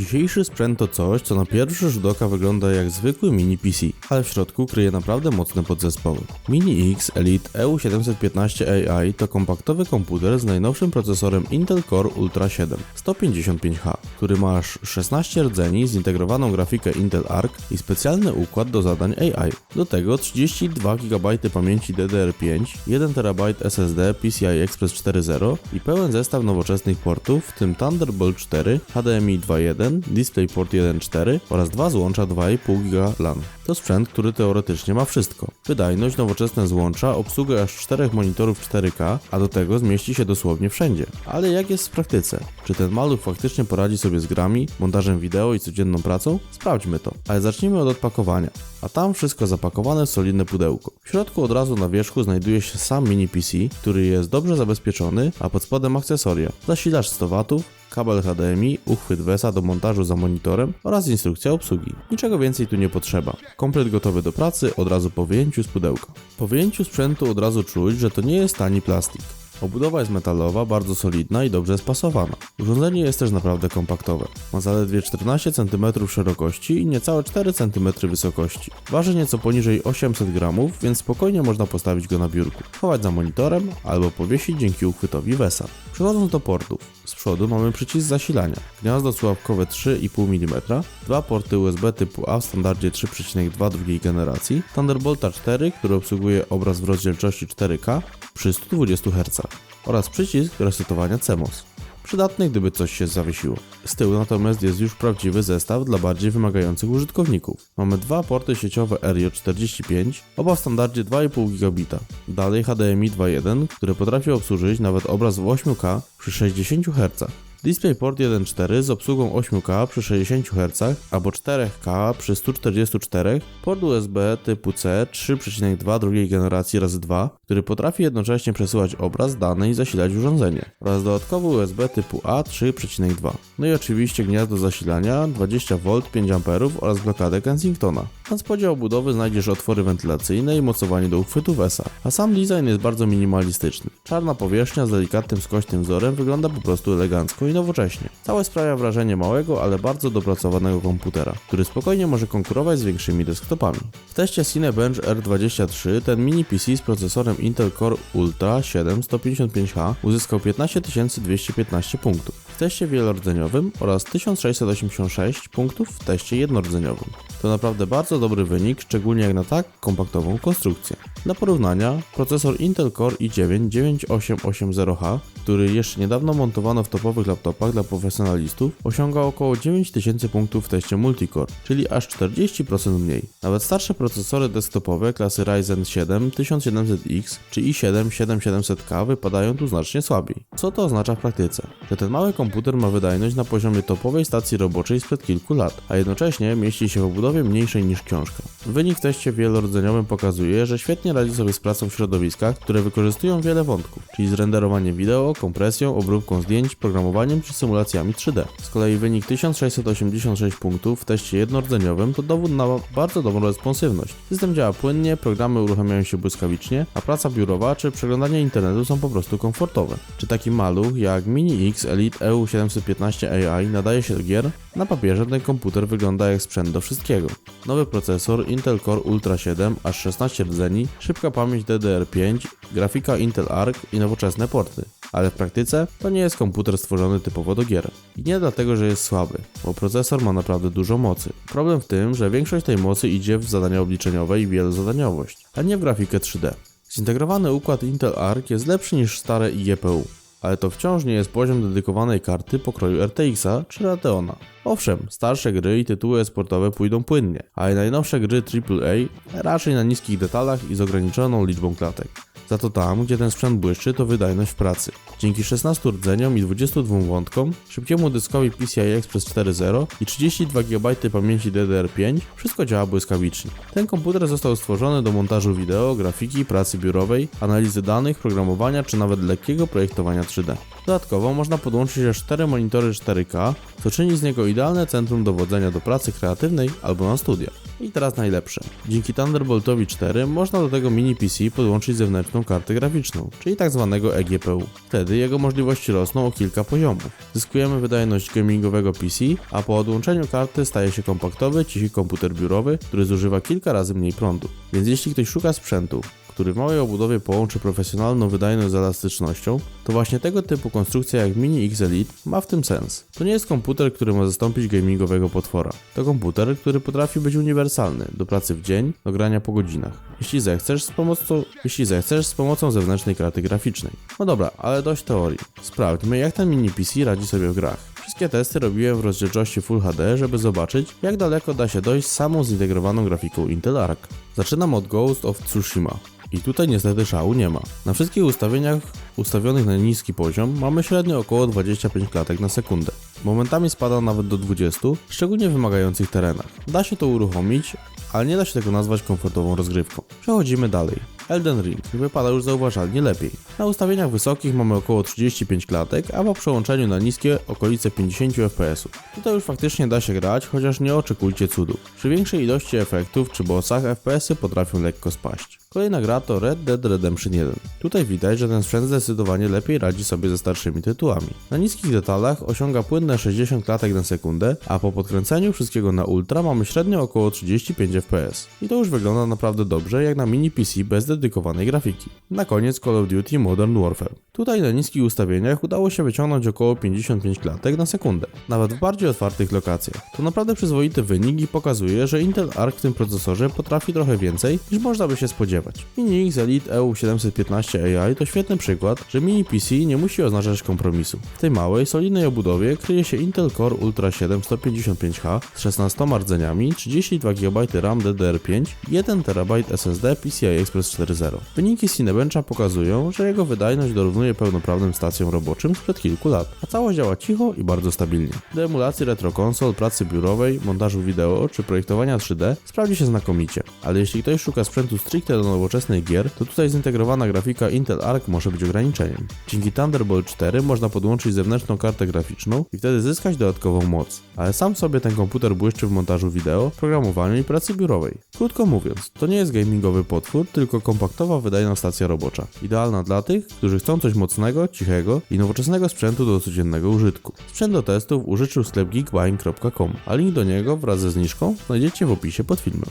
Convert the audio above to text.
Dzisiejszy sprzęt to coś, co na pierwszy rzut oka wygląda jak zwykły mini PC, ale w środku kryje naprawdę mocne podzespoły. Mini X Elite E EU715 AI to kompaktowy komputer z najnowszym procesorem Intel Core Ultra 7 155H, który ma aż 16 rdzeni, zintegrowaną grafikę Intel Arc i specjalny układ do zadań AI. Do tego 32 GB pamięci DDR5, 1 TB SSD PCI Express 4.0 i pełen zestaw nowoczesnych portów, w tym Thunderbolt 4, HDMI 2.1, DisplayPort 1.4 oraz dwa złącza 2,5 GB LAN. To sprzęt, który teoretycznie ma wszystko. Wydajność, nowoczesne złącza, obsługę aż 4 monitorów 4K, a do tego zmieści się dosłownie wszędzie. Ale jak jest w praktyce? Czy ten maluch faktycznie poradzi sobie z grami, montażem wideo i codzienną pracą? Sprawdźmy to. Ale zacznijmy od odpakowania. A tam wszystko zapakowane w solidne pudełko. W środku od razu na wierzchu znajduje się sam mini PC, który jest dobrze zabezpieczony, a pod spodem akcesoria. Zasilacz 100 W, kabel HDMI, uchwyt VESA do montażu za monitorem oraz instrukcja obsługi. Niczego więcej tu nie potrzeba. Komplet gotowy do pracy od razu po wyjęciu z pudełka. Po wyjęciu sprzętu od razu czuć, że to nie jest tani plastik. Obudowa jest metalowa, bardzo solidna i dobrze spasowana. Urządzenie jest też naprawdę kompaktowe. Ma zaledwie 14 cm szerokości i niecałe 4 cm wysokości. Waży nieco poniżej 800 g, więc spokojnie można postawić go na biurku, chować za monitorem albo powiesić dzięki uchwytowi VESA. Przechodząc do portów. Z przodu mamy przycisk zasilania, gniazdo słuchawkowe 3,5 mm, dwa porty USB typu A w standardzie 3,2 drugiej generacji, Thunderbolta 4, który obsługuje obraz w rozdzielczości 4K przy 120 Hz oraz przycisk resetowania CMOS. Przydatny, gdyby coś się zawiesiło. Z tyłu natomiast jest już prawdziwy zestaw dla bardziej wymagających użytkowników. Mamy dwa porty sieciowe RJ45, oba w standardzie 2,5 gigabita. Dalej HDMI 2.1, które potrafi obsłużyć nawet obraz w 8K przy 60 Hz. DisplayPort 1.4 z obsługą 8K przy 60 Hz albo 4K przy 144, port USB typu C 3,2 drugiej generacji razy 2, który potrafi jednocześnie przesyłać obraz, dane i zasilać urządzenie, oraz dodatkowy USB typu A 3,2. No i oczywiście gniazdo zasilania 20V 5A oraz blokadę Kensingtona. Na spodzie obudowy znajdziesz otwory wentylacyjne i mocowanie do uchwytu VESA, a sam design jest bardzo minimalistyczny. Czarna powierzchnia z delikatnym skośnym wzorem wygląda po prostu elegancko i nowocześnie. Całe sprawia wrażenie małego, ale bardzo dopracowanego komputera, który spokojnie może konkurować z większymi desktopami. W teście Cinebench R23 ten mini PC z procesorem Intel Core Ultra 7 155H uzyskał 15215 punktów w teście wielordzeniowym oraz 1686 punktów w teście jednorodzeniowych. To naprawdę bardzo dobry wynik, szczególnie jak na tak kompaktową konstrukcję. Dla porównania, procesor Intel Core i9 9880H, który jeszcze niedawno montowano w topowych laptopach dla profesjonalistów, osiąga około 9000 punktów w teście multicore, czyli aż 40% mniej. Nawet starsze procesory desktopowe klasy Ryzen 7 1700X czy i7 7700K wypadają tu znacznie słabiej. Co to oznacza w praktyce? Że ten mały komputer ma wydajność na poziomie topowej stacji roboczej sprzed kilku lat, a jednocześnie mieści się w obudowie mniejszej niż książka. Wynik w teście wielordzeniowym pokazuje, że świetnie radzi sobie z pracą w środowiskach, które wykorzystują wiele wątków, czyli z renderowaniem wideo, kompresją, obróbką zdjęć, programowaniem czy symulacjami 3D. Z kolei wynik 1686 punktów w teście jednorodzeniowym to dowód na bardzo dobrą responsywność. System działa płynnie, programy uruchamiają się błyskawicznie, a praca biurowa czy przeglądanie internetu są po prostu komfortowe. Czy taki maluch jak Mini X Elite E EU715 AI nadaje się do gier? Na papierze ten komputer wygląda jak sprzęt do wszystkiego. Nowy procesor Intel Core Ultra 7, aż 16 rdzeni, szybka pamięć DDR5, grafika Intel Arc i nowoczesne porty. Ale w praktyce to nie jest komputer stworzony typowo do gier. I nie dlatego, że jest słaby, bo procesor ma naprawdę dużo mocy. Problem w tym, że większość tej mocy idzie w zadania obliczeniowe i wielozadaniowość, a nie w grafikę 3D. Zintegrowany układ Intel Arc jest lepszy niż stare iGPU, ale to wciąż nie jest poziom dedykowanej karty pokroju RTX-a czy Radeona. Owszem, starsze gry i tytuły sportowe pójdą płynnie, ale najnowsze gry AAA raczej na niskich detalach i z ograniczoną liczbą klatek. Za to tam, gdzie ten sprzęt błyszczy, to wydajność w pracy. Dzięki 16 rdzeniom i 22 wątkom, szybkiemu dyskowi PCI Express 4.0 i 32 GB pamięci DDR5, wszystko działa błyskawicznie. Ten komputer został stworzony do montażu wideo, grafiki, pracy biurowej, analizy danych, programowania czy nawet lekkiego projektowania 3D. Dodatkowo można podłączyć aż 4 monitory 4K, co czyni z niego idealne centrum dowodzenia do pracy kreatywnej albo na studiach. I teraz najlepsze. Dzięki Thunderboltowi 4 można do tego mini PC podłączyć zewnętrzną kartę graficzną, czyli tak zwanego eGPU. Wtedy jego możliwości rosną o kilka poziomów. Zyskujemy wydajność gamingowego PC, a po odłączeniu karty staje się kompaktowy, cichy komputer biurowy, który zużywa kilka razy mniej prądu. Więc jeśli ktoś szuka sprzętu, który w małej obudowie połączy profesjonalną wydajność z elastycznością, to właśnie tego typu konstrukcja jak Mini X Elite ma w tym sens. To nie jest komputer, który ma zastąpić gamingowego potwora. To komputer, który potrafi być uniwersalny do pracy w dzień, do grania po godzinach. Jeśli zechcesz z pomocą, jeśli zechcesz z pomocą zewnętrznej karty graficznej. No dobra, ale dość teorii. Sprawdźmy jak ten mini PC radzi sobie w grach. Wszystkie testy robiłem w rozdzielczości Full HD, żeby zobaczyć, jak daleko da się dojść samą zintegrowaną grafiką Intel Arc. Zaczynam od Ghost of Tsushima. I tutaj niestety szału nie ma. Na wszystkich ustawieniach ustawionych na niski poziom mamy średnio około 25 klatek na sekundę. Momentami spada nawet do 20, szczególnie w wymagających terenach. Da się to uruchomić, ale nie da się tego nazwać komfortową rozgrywką. Przechodzimy dalej. Elden Ring wypada już zauważalnie lepiej. Na ustawieniach wysokich mamy około 35 klatek, a po przełączeniu na niskie okolice 50 fps. Tutaj już faktycznie da się grać, chociaż nie oczekujcie cudów. Przy większej ilości efektów czy bossach FPS-y potrafią lekko spaść. Kolejna gra to Red Dead Redemption 1. Tutaj widać, że ten sprzęt zdecydowanie lepiej radzi sobie ze starszymi tytułami. Na niskich detalach osiąga płynne 60 klatek na sekundę, a po podkręceniu wszystkiego na ultra mamy średnio około 35 fps. I to już wygląda naprawdę dobrze jak na mini PC bez dedykowanej grafiki. Na koniec Call of Duty Modern Warfare. Tutaj na niskich ustawieniach udało się wyciągnąć około 55 klatek na sekundę, nawet w bardziej otwartych lokacjach. To naprawdę przyzwoity wynik i pokazuje, że Intel Arc w tym procesorze potrafi trochę więcej niż można by się spodziewać. Mini X Elite EU715 AI to świetny przykład, że mini PC nie musi oznaczać kompromisu. W tej małej, solidnej obudowie kryje się Intel Core Ultra 7 155H z 16 rdzeniami, 32 GB RAM DDR5 i 1 TB SSD PCI Express 4.0. Wyniki Cinebencha pokazują, że jego wydajność dorównuje pełnoprawnym stacjom roboczym sprzed kilku lat, a całość działa cicho i bardzo stabilnie. Do emulacji retrokonsol, pracy biurowej, montażu wideo czy projektowania 3D sprawdzi się znakomicie, ale jeśli ktoś szuka sprzętu stricte do nowoczesnych gier, to tutaj zintegrowana grafika Intel Arc może być ograniczeniem. Dzięki Thunderbolt 4 można podłączyć zewnętrzną kartę graficzną i wtedy zyskać dodatkową moc, ale sam sobie ten komputer błyszczy w montażu wideo, programowaniu i pracy biurowej. Krótko mówiąc, to nie jest gamingowy potwór, tylko kompaktowa, wydajna stacja robocza. Idealna dla tych, którzy chcą coś mocnego, cichego i nowoczesnego sprzętu do codziennego użytku. Sprzęt do testów użyczył sklep geekbuying.com, a link do niego wraz ze zniżką znajdziecie w opisie pod filmem.